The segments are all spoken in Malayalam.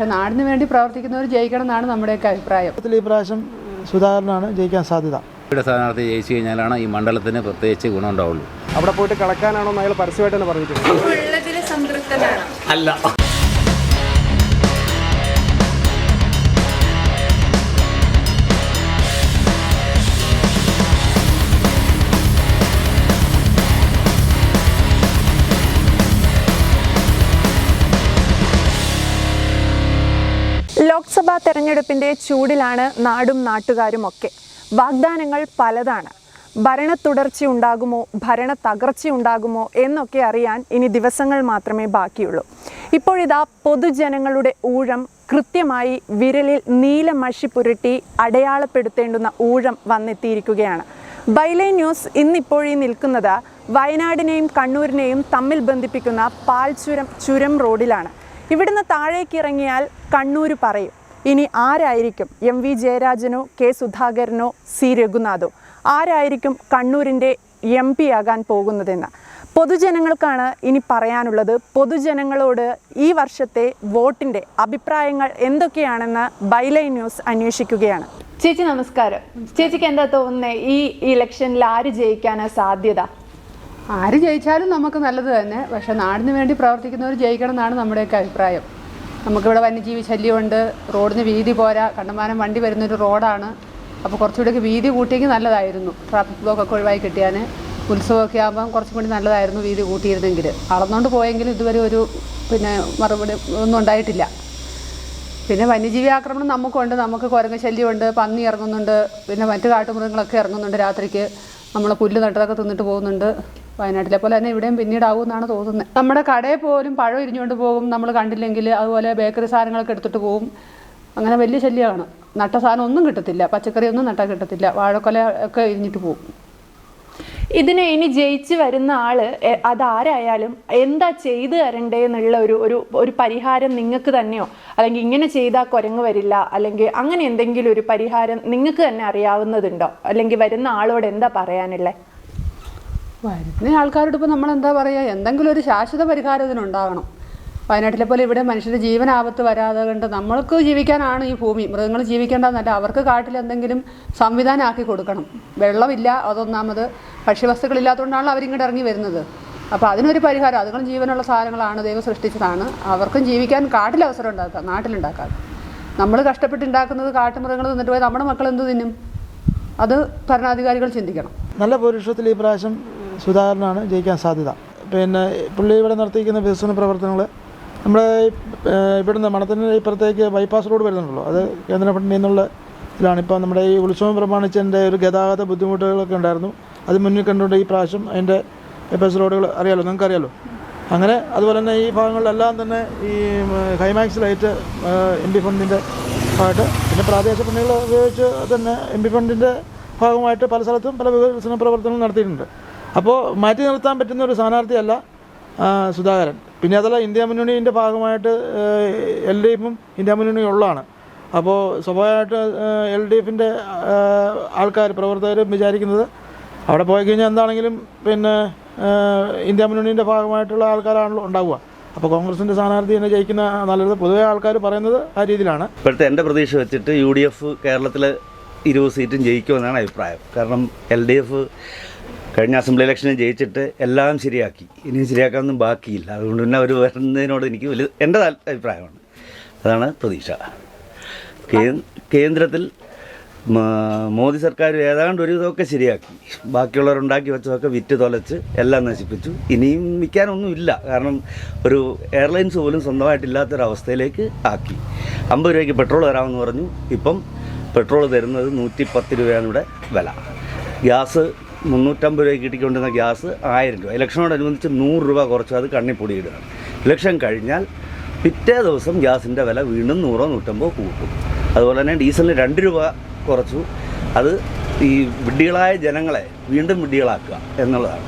പക്ഷെ നാടിന് വേണ്ടി പ്രവർത്തിക്കുന്നവർ ജയിക്കണം എന്നാണ് നമ്മുടെയൊക്കെ അഭിപ്രായം. ഈ പ്രാവശ്യം സുധാകരനാണ് ജയിക്കാൻ സാധ്യത. ഇവിടെ സ്ഥാനാർത്ഥി ജയിച്ചു കഴിഞ്ഞാലാണ് ഈ മണ്ഡലത്തിന് പ്രത്യേകിച്ച് ഗുണമുണ്ടാവുള്ളൂ. അവിടെ പോയിട്ട് കളക്കാനാണോ അയാൾ പരസ്യമായിട്ട് തന്നെ പറഞ്ഞിട്ടുണ്ട്. സംതൃപ്തനാണ്. അല്ല. തെരഞ്ഞെടുപ്പിന്റെ ചൂടിലാണ് നാടും നാട്ടുകാരും ഒക്കെ വാഗ്ദാനങ്ങൾ പലതാണ്. ഭരണ തുടർച്ചയുണ്ടാകുമോ ഭരണ തകർച്ചയുണ്ടാകുമോ എന്നൊക്കെ അറിയാൻ ഇനി ദിവസങ്ങൾ മാത്രമേ ബാക്കിയുള്ളൂ. ഇപ്പോഴിതാ പൊതുജനങ്ങളുടെ ഊഴം കൃത്യമായി വിരലിൽ നീലമഷി പുരട്ടി അടയാളപ്പെടുത്തേണ്ടുന്ന ഊഴം വന്നെത്തിയിരിക്കുകയാണ്. ബൈലൈൻ ന്യൂസ് ഇന്നിപ്പോഴീ നിൽക്കുന്നത് വയനാടിനെയും കണ്ണൂരിനെയും തമ്മിൽ ബന്ധിപ്പിക്കുന്ന പാൽചുരം ചുരം റോഡിലാണ്. ഇവിടുന്ന് താഴേക്ക് ഇറങ്ങിയാൽ കണ്ണൂർ പറയും. ഇനി ആരായിരിക്കും എം വി ജയരാജനോ കെ സുധാകരനോ സി രഘുനാഥോ? ആരായിരിക്കും കണ്ണൂരിന്റെ എം പി ആകാൻ പോകുന്നതെന്ന്? പൊതുജനങ്ങൾക്കാണ് ഇനി പറയാനുള്ളത്. പൊതുജനങ്ങളോട് ഈ വർഷത്തെ വോട്ടിന്റെ അഭിപ്രായങ്ങൾ എന്തൊക്കെയാണെന്ന് ബൈലൈൻ ന്യൂസ് അന്വേഷിക്കുകയാണ്. ചേച്ചി നമസ്കാരം. ചേച്ചിക്ക് എന്താ തോന്നുന്നത് ഈ ഇലക്ഷനിൽ ആര് ജയിക്കാനാണ് സാധ്യത? ആര് ജയിച്ചാലും നമുക്ക് നല്ലത് തന്നെ. പക്ഷെ നാടിന് വേണ്ടി പ്രവർത്തിക്കുന്നവർ ജയിക്കണം എന്നാണ് നമ്മുടെയൊക്കെ അഭിപ്രായം. നമുക്കിവിടെ വന്യജീവി ശല്യമുണ്ട് റോഡിന് വീതി പോരാ. കണ്ടമാനം വണ്ടി വരുന്നൊരു റോഡാണ്. അപ്പോൾ കുറച്ചുകൂടെയൊക്കെ വീതി കൂട്ടിയെങ്കിൽ നല്ലതായിരുന്നു. ട്രാഫിക് ബ്ലോക്കൊക്കെ ഒഴിവായി കിട്ടിയാൽ ഉത്സവമൊക്കെ ആകുമ്പം കുറച്ചും കൂടി നല്ലതായിരുന്നു വീതി കൂട്ടിയിരുന്നെങ്കിൽ അളന്നുകൊണ്ട് പോയെങ്കിലും ഇതുവരെ ഒരു പിന്നെ മറുപടി ഒന്നും ഉണ്ടായിട്ടില്ല. പിന്നെ വന്യജീവി ആക്രമണം നമുക്കുണ്ട്. നമുക്ക് കുരങ്ങ് ശല്യമുണ്ട് പന്നി ഇറങ്ങുന്നുണ്ട്. പിന്നെ മറ്റു കാട്ടുമൃഗങ്ങളൊക്കെ ഇറങ്ങുന്നുണ്ട് രാത്രിക്ക്. നമ്മൾ പുല്ല് നട്ടതൊക്കെ തിന്നിട്ട് പോകുന്നുണ്ട്. വയനാട്ടിലെ പോലെ തന്നെ ഇവിടെയും പിന്നീടാവും എന്നാണ് തോന്നുന്നത്. നമ്മുടെ കടയിൽ പോലും പഴം ഇരിഞ്ഞുകൊണ്ട് പോകും നമ്മൾ കണ്ടില്ലെങ്കിൽ അതുപോലെ ബേക്കറി സാധനങ്ങളൊക്കെ എടുത്തിട്ട് പോകും അങ്ങനെ വലിയ ശല്യമാണ്. നട്ട സാധനം ഒന്നും കിട്ടത്തില്ല. പച്ചക്കറി ഒന്നും നട്ടാൽ കിട്ടത്തില്ല. വാഴക്കൊല ഒക്കെ ഇരിഞ്ഞിട്ട് പോകും ഇതിനെ ഇനി ജയിച്ചു വരുന്ന ആൾ അതാരായാലും എന്താ ചെയ്തു തരണ്ടേ എന്നുള്ള ഒരു ഒരു ഒരു പരിഹാരം നിങ്ങൾക്ക് തന്നെയോ? അല്ലെങ്കിൽ ഇങ്ങനെ ചെയ്താൽ കുരങ്ങ് വരില്ല. അല്ലെങ്കിൽ അങ്ങനെ എന്തെങ്കിലും ഒരു പരിഹാരം നിങ്ങൾക്ക് തന്നെ അറിയാവുന്നതുണ്ടോ? അല്ലെങ്കിൽ വരുന്ന ആളോട് എന്താ പറയാനുള്ളത് വരുന്ന ആൾക്കാരോട് ഇപ്പോൾ നമ്മൾ എന്താ പറയുക എന്തെങ്കിലും ഒരു ശാശ്വത പരിഹാരം ഇതിനുണ്ടാകണം വയനാട്ടിലെ പോലെ ഇവിടെ മനുഷ്യരുടെ ജീവൻ ആപത്ത് വരാതെ കണ്ട് നമ്മൾക്ക് ജീവിക്കാനാണ് ഈ ഭൂമി. മൃഗങ്ങൾ ജീവിക്കേണ്ടതെന്നല്ല അവർക്ക് കാട്ടിൽ എന്തെങ്കിലും സംവിധാനമാക്കി കൊടുക്കണം. വെള്ളമില്ല അതൊന്നാമത്. ഭക്ഷ്യവസ്തുക്കളില്ലാത്തതുകൊണ്ടാണല്ലോ അവരിങ്ങോട്ട് ഇറങ്ങി വരുന്നത്. അപ്പോൾ അതിനൊരു പരിഹാരം. അതുങ്ങളും ജീവനുള്ള സാധനങ്ങളാണ് ദൈവം സൃഷ്ടിച്ചതാണ്. അവർക്കും ജീവിക്കാൻ കാട്ടിൽ അവസരം ഉണ്ടാക്കുക നാട്ടിലുണ്ടാക്കാതെ നമ്മൾ കഷ്ടപ്പെട്ടുണ്ടാക്കുന്നത് കാട്ടുമൃഗങ്ങൾ തിന്നിട്ട് പോയി നമ്മുടെ മക്കൾ എന്ത് തിന്നും? അത് ഭരണാധികാരികൾ ചിന്തിക്കണം. നല്ല പൗരുഷത്തിൽ ഈ പ്രാവശ്യം സുധാകരനാണ് ജയിക്കാൻ സാധ്യത. പിന്നെ പുള്ളി ഇവിടെ നടത്തിയിരിക്കുന്ന വികസന പ്രവർത്തനങ്ങൾ നമ്മുടെ ഇവിടുന്ന് മണത്തിന് ഇപ്പുറത്തേക്ക് ബൈപ്പാസ് റോഡ് വരുന്നുണ്ടല്ലോ. അത് കേന്ദ്ര നിന്നുള്ള ഇതിലാണ്. ഇപ്പോൾ നമ്മുടെ ഈ ഉത്സവം പ്രമാണിച്ചതിന്റെ ഒരു ഗതാഗത ബുദ്ധിമുട്ടുകളൊക്കെ ഉണ്ടായിരുന്നു. അത് മുന്നിൽ കണ്ടുകൊണ്ട് ഈ പ്രാവശ്യം അതിന്റെ ബൈപ്പാസ് റോഡുകൾ അറിയാലോ? നിങ്ങൾക്ക് അറിയാലോ അങ്ങനെ അതുപോലെ തന്നെ ഈ ഭാഗങ്ങളിലെല്ലാം തന്നെ ഈ ഹൈമാക്സ് ലൈറ്റ് എം പി ഫണ്ടിന്റെ ഭാഗമായിട്ട് പിന്നെ പ്രാദേശിക ഫണ്ടുകൾ ഉപയോഗിച്ച് തന്നെ എം പി ഫണ്ടിന്റെ ഭാഗമായിട്ട് പല സ്ഥലത്തും പല വികസന പ്രവർത്തനങ്ങൾ നടത്തിയിട്ടുണ്ട്. അപ്പോൾ മാറ്റി നിർത്താൻ പറ്റുന്ന ഒരു സ്ഥാനാർത്ഥിയല്ല സുധാകരൻ. പിന്നെ അതല്ല ഇന്ത്യ മുന്നണിന്റെ ഭാഗമായിട്ട് എൽ ഡി എഫും ഇന്ത്യ മുന്നണിയും ഉള്ളതാണ്. അപ്പോൾ സ്വാഭാവികമായിട്ട് എൽ ഡി എഫിന്റെ ആൾക്കാർ പ്രവർത്തകർ വിചാരിക്കുന്നത് അവിടെ പോയി കഴിഞ്ഞാൽ എന്താണെങ്കിലും പിന്നെ ഇന്ത്യ മുന്നണിന്റെ ഭാഗമായിട്ടുള്ള ആൾക്കാരാണല്ലോ ഉണ്ടാവുക. അപ്പോൾ കോൺഗ്രസിന്റെ സ്ഥാനാർത്ഥി തന്നെ ജയിക്കുന്ന നല്ലത് പൊതുവേ ആൾക്കാർ പറയുന്നത് ആ രീതിയിലാണ്. ഇപ്പോഴത്തെ എന്റെ പ്രതീക്ഷ വെച്ചിട്ട് യു ഡി എഫ് കേരളത്തിൽ ഇരുപത് സീറ്റും ജയിക്കുമെന്നാണ് അഭിപ്രായം. കാരണം എൽ ഡി എഫ് കഴിഞ്ഞ അസംബ്ലി ഇലക്ഷനിൽ ജയിച്ചിട്ട് എല്ലാം ശരിയാക്കി. ഇനിയും ശരിയാക്കാനൊന്നും ബാക്കിയില്ല. അതുകൊണ്ട് തന്നെ അവർ വരുന്നതിനോട് എനിക്ക് വലിയ എന്റെ അഭിപ്രായമാണ്. അതാണ് പ്രതീക്ഷ. കേന്ദ്രത്തിൽ മോദി സർക്കാർ ഏതാണ്ട് ഒരു ഇതൊക്കെ ശരിയാക്കി. ബാക്കിയുള്ളവരുണ്ടാക്കി വെച്ചതൊക്കെ വിറ്റ് തൊലച്ച് എല്ലാം നശിപ്പിച്ചു. ഇനിയും വിൽക്കാനൊന്നും ഇല്ല. കാരണം ഒരു എയർലൈൻസ് പോലും സ്വന്തമായിട്ടില്ലാത്തൊരവസ്ഥയിലേക്ക് ആക്കി. അമ്പത് രൂപയ്ക്ക് പെട്രോൾ തരാമെന്ന് പറഞ്ഞു. ഇപ്പം പെട്രോൾ തരുന്നത് നൂറ്റി പത്ത് രൂപയാണ് ഇവിടെ വില. ഗ്യാസ് മുന്നൂറ്റമ്പത് രൂപയ്ക്ക് കിട്ടിക്കൊണ്ടിരുന്ന ഗ്യാസ് ആയിരം രൂപ. ഇലക്ഷനോടനുബന്ധിച്ച് നൂറ് രൂപ കുറച്ച് അത് കണ്ണി പൊടിയിടുകയാണ് ഇലക്ഷൻ കഴിഞ്ഞാൽ പിറ്റേ ദിവസം ഗ്യാസിന്റെ വില വീണ്ടും നൂറോ നൂറ്റമ്പതോ കൂട്ടും. അതുപോലെ തന്നെ ഡീസലിന് രണ്ട് രൂപ കുറച്ചു. അത് ഈ വിഡ്ഢികളായ ജനങ്ങളെ വീണ്ടും വിഡ്ഢികളാക്കുക എന്നുള്ളതാണ്.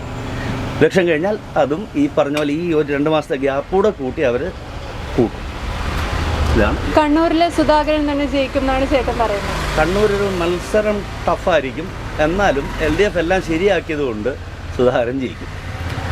ഇലക്ഷൻ കഴിഞ്ഞാൽ അതും ഈ പറഞ്ഞ പോലെ ഈ ഒരു രണ്ട് മാസത്തെ ഗ്യാപ്പൂടെ കൂട്ടി അവർ കൂട്ടും. കണ്ണൂരിലെ സുധാകരൻ തന്നെ ജയിക്കും എന്നാണ് ചേട്ടൻ പറയുന്നത്. കണ്ണൂർ ഒരു മത്സരം ടഫായിരിക്കും എന്നാലും എൽ ഡി എഫ് എല്ലാം ശരിയാക്കിയത് കൊണ്ട് സുധാകരൻ ജയിക്കും.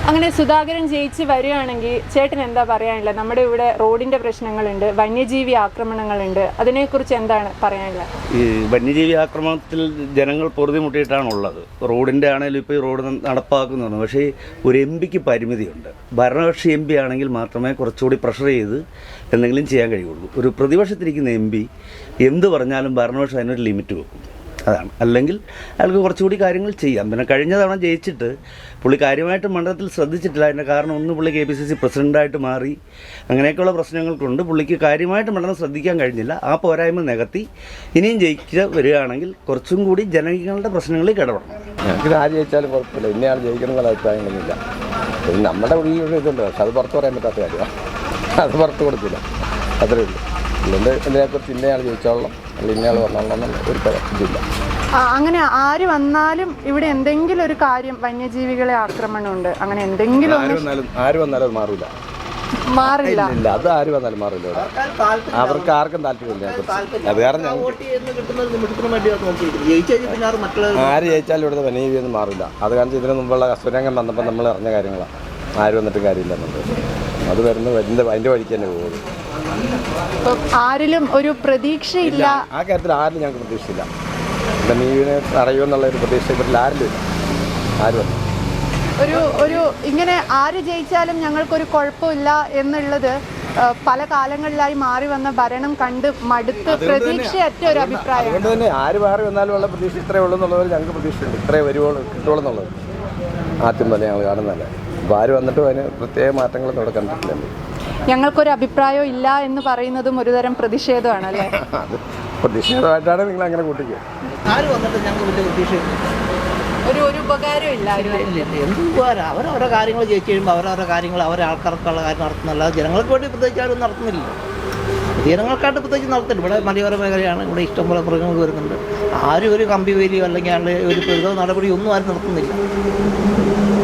അങ്ങനെ സുധാകരൻ ജയിച്ച് വരികയാണെങ്കിൽ ചേട്ടൻ എന്താ പറയാനില്ല നമ്മുടെ ഇവിടെ റോഡിന്റെ പ്രശ്നങ്ങളുണ്ട് വന്യജീവി ആക്രമണങ്ങളുണ്ട്. അതിനെക്കുറിച്ച് എന്താണ് പറയാനില്ല ഈ വന്യജീവി ആക്രമണത്തിൽ ജനങ്ങൾ പൊറുതിമുട്ടിയിട്ടാണ് ഉള്ളത് റോഡിന്റെ ആണെങ്കിലും ഇപ്പോൾ ഈ റോഡ് നടപ്പാക്കുന്നുണ്ട് പക്ഷേ ഒരു എം പിക്ക് പരിമിതിയുണ്ട്. ഭരണകക്ഷി എം പി ആണെങ്കിൽ മാത്രമേ കുറച്ചുകൂടി പ്രഷർ ചെയ്ത് എന്തെങ്കിലും ചെയ്യാൻ കഴിയുള്ളൂ. ഒരു പ്രതിപക്ഷത്തിരിക്കുന്ന എം പി എന്ത് പറഞ്ഞാലും ഭരണപക്ഷം അതിനൊരു ലിമിറ്റ് വെക്കും. അതാണ്. അല്ലെങ്കിൽ അയാൾക്ക് കുറച്ചുകൂടി കാര്യങ്ങൾ ചെയ്യാം. പിന്നെ കഴിഞ്ഞ തവണ ജയിച്ചിട്ട് പുള്ളി കാര്യമായിട്ട് മണ്ഡലത്തിൽ ശ്രദ്ധിച്ചിട്ടില്ല. അതിന്റെ കാരണം ഒന്ന് പുള്ളി കെ പി സി സി പ്രസിഡന്റായിട്ട് മാറി. അങ്ങനെയൊക്കെയുള്ള പ്രശ്നങ്ങൾ കൊണ്ട് പുള്ളിക്ക് കാര്യമായിട്ട് മണ്ഡലം ശ്രദ്ധിക്കാൻ കഴിഞ്ഞില്ല. ആ പോരായ്മ നികത്തി ഇനിയും ജയിക്കുക വരികയാണെങ്കിൽ കുറച്ചും കൂടി ജനങ്ങളുടെ പ്രശ്നങ്ങളിൽ കിടവണം ആര് ജയിച്ചാലും കുഴപ്പമില്ല. ഇന്നയാൾ ജയിക്കണം എന്നുള്ള അഭിപ്രായങ്ങളൊന്നുമില്ല നമ്മുടെ ഉള്ളിൽ ഇതുണ്ട്. പക്ഷെ അത് പുറത്ത് പറയാൻ പറ്റാത്ത കാര്യമാണ്. അത് പുറത്ത് കൊടുക്കില്ല അത്രയേ ഉള്ളൂ. അതുകൊണ്ട് ഇതിനെക്കുറിച്ച് ഇന്നയാൾ ചോദിച്ചോളാം അല്ലെങ്കിൽ ഇന്നയാൾ വന്നോളണം ഒരു ഇതില്ല. അങ്ങനെ ആര് വന്നാലും ഇവിടെ എന്തെങ്കിലും ഒരു കാര്യം വന്യജീവികളെ ആക്രമണമുണ്ട്. അങ്ങനെ എന്തെങ്കിലും ആര് ഒന്ന് വന്നാലും ആര് വന്നാലും അത് മാറില്ല മാറില്ല. ഇല്ല അത് ആര് വന്നാലും മാറില്ല ഇവിടെ. അവർക്ക് ആർക്കും താല്പര്യമില്ല അതിനെക്കുറിച്ച്. അത് കാരണം ഞങ്ങൾക്ക് ആര് ജയിച്ചാലും ഇവിടുത്തെ വന്യജീവിയൊന്നും മാറില്ല. അത് കാരണം ഇതിനു മുമ്പുള്ള കസ്തൂരംഗം വന്നപ്പോൾ നമ്മൾ അറിഞ്ഞ കാര്യങ്ങളാണ്. ആര് വന്നിട്ടും കാര്യമില്ല എന്നുള്ളത്. അത് വരുന്ന വരുന്ന അതിന്റെ വഴിക്ക് തന്നെ പോകും. ഇപ്പം ആരിലും ഒരു പ്രതീക്ഷയില്ല. ആ കാര്യത്തിൽ ആരിലും ഞങ്ങൾക്ക് പ്രതീക്ഷയില്ല. വന്യജീവിനെ തടയുമെന്നുള്ള ഒരു പ്രതീക്ഷ ഇവരിൽ ആരിലും ഇല്ല. ആരും ഒരു ഒരു ഇങ്ങനെ ആര് ജയിച്ചാലും ഞങ്ങൾക്കൊരു കുഴപ്പമില്ല എന്നുള്ളത് ആ, പല കാലങ്ങളിലായി മാറി വന്ന ഭരണം കണ്ട് മടുത്ത് പ്രതീക്ഷയറ്റ ഒരു അഭിപ്രായം അതുകൊണ്ട് തന്നെ ആര് മാറി വന്നാലും ഉള്ള പ്രതീക്ഷ ഇത്രയേ ഉള്ളൂ എന്നുള്ളവർ ഞങ്ങൾക്ക് പ്രതീക്ഷയുണ്ട്. ഇത്രേ വരുവോളൂ കിട്ടുള്ളൂ എന്നുള്ളത്. ആദ്യം തന്നെ ഞങ്ങൾ കാണുന്നതല്ല. അപ്പോൾ ആര് വന്നിട്ടും അതിന് പ്രത്യേക മാറ്റങ്ങളൊന്നും ഇവിടെ കണ്ടിട്ടില്ല. ഞങ്ങൾക്കൊരു അഭിപ്രായം ഇല്ല എന്ന് പറയുന്നതും ഒരുതരം പ്രതിഷേധമാണ് അല്ലേ? അത് പ്രതിഷേധമായിട്ടാണ് നിങ്ങൾ അങ്ങനെ കൂട്ടിക്കുക ആര് വന്നിട്ട് ഞങ്ങൾക്ക് വലിയ പ്രതീക്ഷയില്ല ഒരു ഒരു ഉപകാരം ഇല്ല. എന്ത് ഉപകാരം? അവരവരുടെ കാര്യങ്ങൾ ജയിച്ചു കഴിയുമ്പോൾ അവരവരുടെ കാര്യങ്ങൾ അവരെ ആൾക്കാർക്കുള്ള കാര്യം ജനങ്ങൾക്ക് വേണ്ടി പ്രത്യേകിച്ച് ആരും നടത്തുന്നില്ല. ജനങ്ങൾക്കായിട്ട് പ്രത്യേകിച്ച് നടത്തില്ല. ഇവിടെ മലയോര മേഖലയാണ്. ഇവിടെ ഇഷ്ടംപോലെ മൃഗങ്ങൾ വരുന്നുണ്ട്. ആരും ഒരു കമ്പി വേലിയോ അല്ലെങ്കിൽ ആളുടെ ഒരു പ്രതിരോധ നടപടിയോ ഒന്നും ആരും നടത്തുന്നില്ല.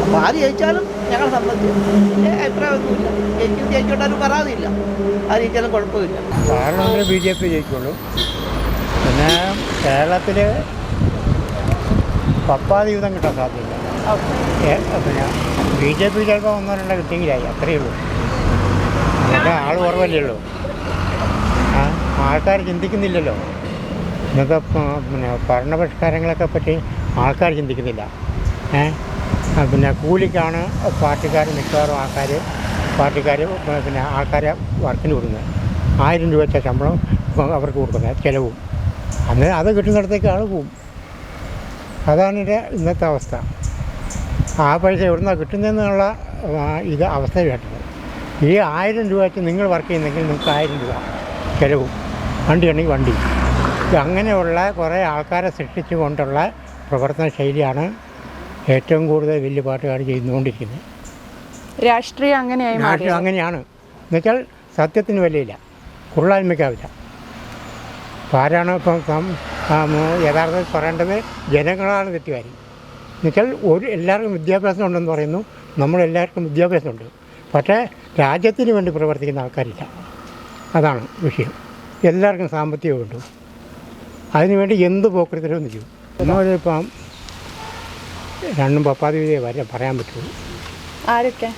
അപ്പോൾ ആര് ജയിച്ചാലും ഞങ്ങളെ സമ്മതിച്ചു. വലിയ അഭിപ്രായമൊന്നുമില്ല ജയിക്കും ജയിച്ചോണ്ടാരും പരാതിയില്ല. ആര് ജയിച്ചാലും കുഴപ്പമില്ല. പാർലമെന്റിൽ ബി ജെ പി ജയിക്കുള്ളൂ. പിന്നെ കേരളത്തിൽ പപ്പാതി യുദ്ധം കിട്ടാൻ സാധ്യത പിന്നെ ബി ജെ പി ചിലപ്പോൾ ഒന്നോ രണ്ടോ കിട്ടിയെങ്കിലായി അത്രയേ ഉള്ളൂ. ആൾ കുറവല്ലേ ഉള്ളൂ? ആൾക്കാർ ചിന്തിക്കുന്നില്ലല്ലോ. ഇന്നത്തെ പ- പിന്നെ ഭരണപരിഷ്കാരങ്ങളൊക്കെ പറ്റി ആൾക്കാർ ചിന്തിക്കുന്നില്ല. ഏ? ആ, പിന്നെ കൂലിക്കാണ് പാർട്ടിക്കാർ മിക്കവാറും ആൾക്കാർ പാർട്ടിക്കാർ പിന്നെ ആൾക്കാരെ വർക്കിന് കൊടുക്കുന്നത്. ആയിരം രൂപ വെച്ച ശമ്പളം അവർക്ക് കൊടുക്കുന്നത് ചിലവും. അന്ന് അത് കിട്ടുന്നിടത്തേക്ക് ആൾ പോവും. അതാണ് എന്റെ ഇന്നത്തെ അവസ്ഥ. ആ പൈസ എവിടുന്നാണ് കിട്ടുന്നതെന്നുള്ള ഇത് അവസ്ഥ കേട്ടത് ഈ ആയിരം രൂപ വെച്ച് നിങ്ങൾ വർക്ക് ചെയ്യുന്നെങ്കിൽ നിങ്ങൾക്ക് ആയിരം രൂപ ചിലവും. വണ്ടിയാണെങ്കിൽ വണ്ടി. അങ്ങനെയുള്ള കുറേ ആൾക്കാരെ സൃഷ്ടിച്ചു കൊണ്ടുള്ള പ്രവർത്തന ശൈലിയാണ് ഏറ്റവും കൂടുതൽ വലിയ പാട്ടുകാർ ചെയ്തുകൊണ്ടിരിക്കുന്നത്. രാഷ്ട്രീയം അങ്ങനെയായി രാഷ്ട്രീയം അങ്ങനെയാണ്. എന്നുവെച്ചാൽ സത്യത്തിന് വിലയില്ല. കുള്ളായ്മയ്ക്കാവില്ല അപ്പോൾ ആരാണ് ഇപ്പം യഥാർത്ഥത്തിൽ പറയേണ്ടത് ജനങ്ങളാണ് തെറ്റുകാരി. എന്നുവെച്ചാൽ ഒരു എല്ലാവർക്കും വിദ്യാഭ്യാസം ഉണ്ടെന്ന് പറയുന്നു. നമ്മളെല്ലാവർക്കും വിദ്യാഭ്യാസമുണ്ട് പക്ഷേ രാജ്യത്തിന് വേണ്ടി പ്രവർത്തിക്കുന്ന ആൾക്കാരില്ല. അതാണ് വിഷയം. എല്ലാവർക്കും സാമ്പത്തികം ഉണ്ട് അതിനുവേണ്ടി എന്ത് പോക്കൃത്തരവും ചെയ്യും നമ്മളിപ്പം രണ്ടും പപ്പാതി വിജയ വരെ പറയാൻ പറ്റുള്ളൂ. ആരൊക്കെ?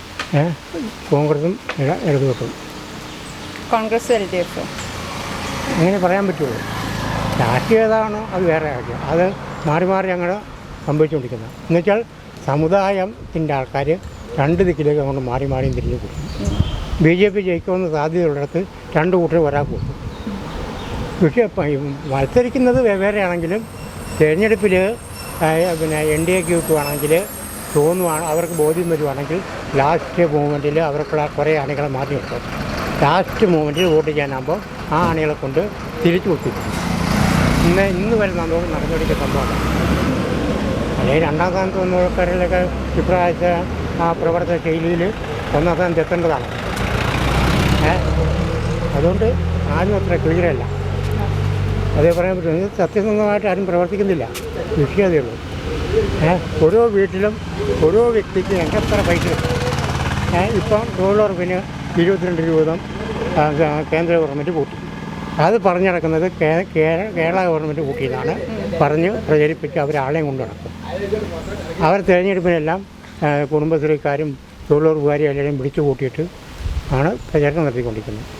കോൺഗ്രസും ഇട- ഇടതുപെട്ടും കോൺഗ്രസ് എൽ ഡി എഫ് അങ്ങനെ പറയാൻ പറ്റുള്ളൂ. രാഷ്ട്രീയം ഏതാണോ? അത് വേറെ കാര്യം അത് മാറി മാറി ഞങ്ങൾ സംഭവിച്ചുകൊണ്ടിരിക്കുന്നത് എന്നുവെച്ചാൽ സമുദായത്തിന്റെ ആൾക്കാർ രണ്ട് ദിക്കിലേക്ക് അങ്ങോട്ട് മാറി മാറിയും തിരിഞ്ഞു കൊടുക്കും ബി ജെ പി ജയിക്കുമെന്ന് സാധ്യതയുള്ളിടത്ത് രണ്ട് കൂട്ടർ ഒരാൾ കൊടുക്കും പക്ഷേ മത്സരിക്കുന്നത് വെവ്വേറെയാണെങ്കിലും തിരഞ്ഞെടുപ്പിൽ പിന്നെ എൻ ഡി എക്ക് കിട്ടുവാണെങ്കിൽ തോന്നുവാണ് അവർക്ക് ബോധ്യം വരുവാണെങ്കിൽ ലാസ്റ്റ് മൂമെന്റിൽ അവർക്കുള്ള കുറേ അണികളെ മാറ്റി നിർത്തും. ലാസ്റ്റ് മൂമെന്റിൽ വോട്ട് ചെയ്യാനാകുമ്പോൾ ആ അണികളെ കൊണ്ട് തിരിച്ചു കൊത്തി ഇന്ന് ഇന്ന് വരെ നമ്മൾ നടന്നുപിടിച്ച സംഭവമാണ് അല്ലെങ്കിൽ രണ്ടാം സ്ഥാനത്ത് വന്ന ആൾക്കാരിലൊക്കെ ആ പ്രവർത്തന ശൈലിയിൽ ഒന്നാം സ്ഥാനത്ത് എത്തേണ്ടതാണ് അതുകൊണ്ട് ആരും അത്ര ക്ലിയറല്ല അതേ പറയാൻ പറ്റും. സത്യസന്ധമായിട്ട് ആരും പ്രവർത്തിക്കുന്നില്ല. ഏ ഓരോ വീട്ടിലും ഓരോ വ്യക്തിക്ക് എത്ര പൈസ ഇപ്പം തൊഴിലുറപ്പിന് ഇരുപത്തിരണ്ട് രൂപ കേന്ദ്ര ഗവൺമെന്റ് കൂട്ടി അത് പറഞ്ഞു നടക്കുന്നത് കേ- കേ- കേരള ഗവൺമെന്റ് കൂട്ടിയതാണ് പറഞ്ഞ് പ്രചരിപ്പിച്ച് അവരാളെയും കൊണ്ടു നടക്കും. അവർ തിരഞ്ഞെടുപ്പിനെല്ലാം കുടുംബശ്രീക്കാരും തൊഴിലുറപ്പുകാരും എല്ലാവരെയും വിളിച്ചു കൂട്ടിയിട്ട് ആണ് പ്രചാരണം നടത്തിക്കൊണ്ടിരിക്കുന്നത്.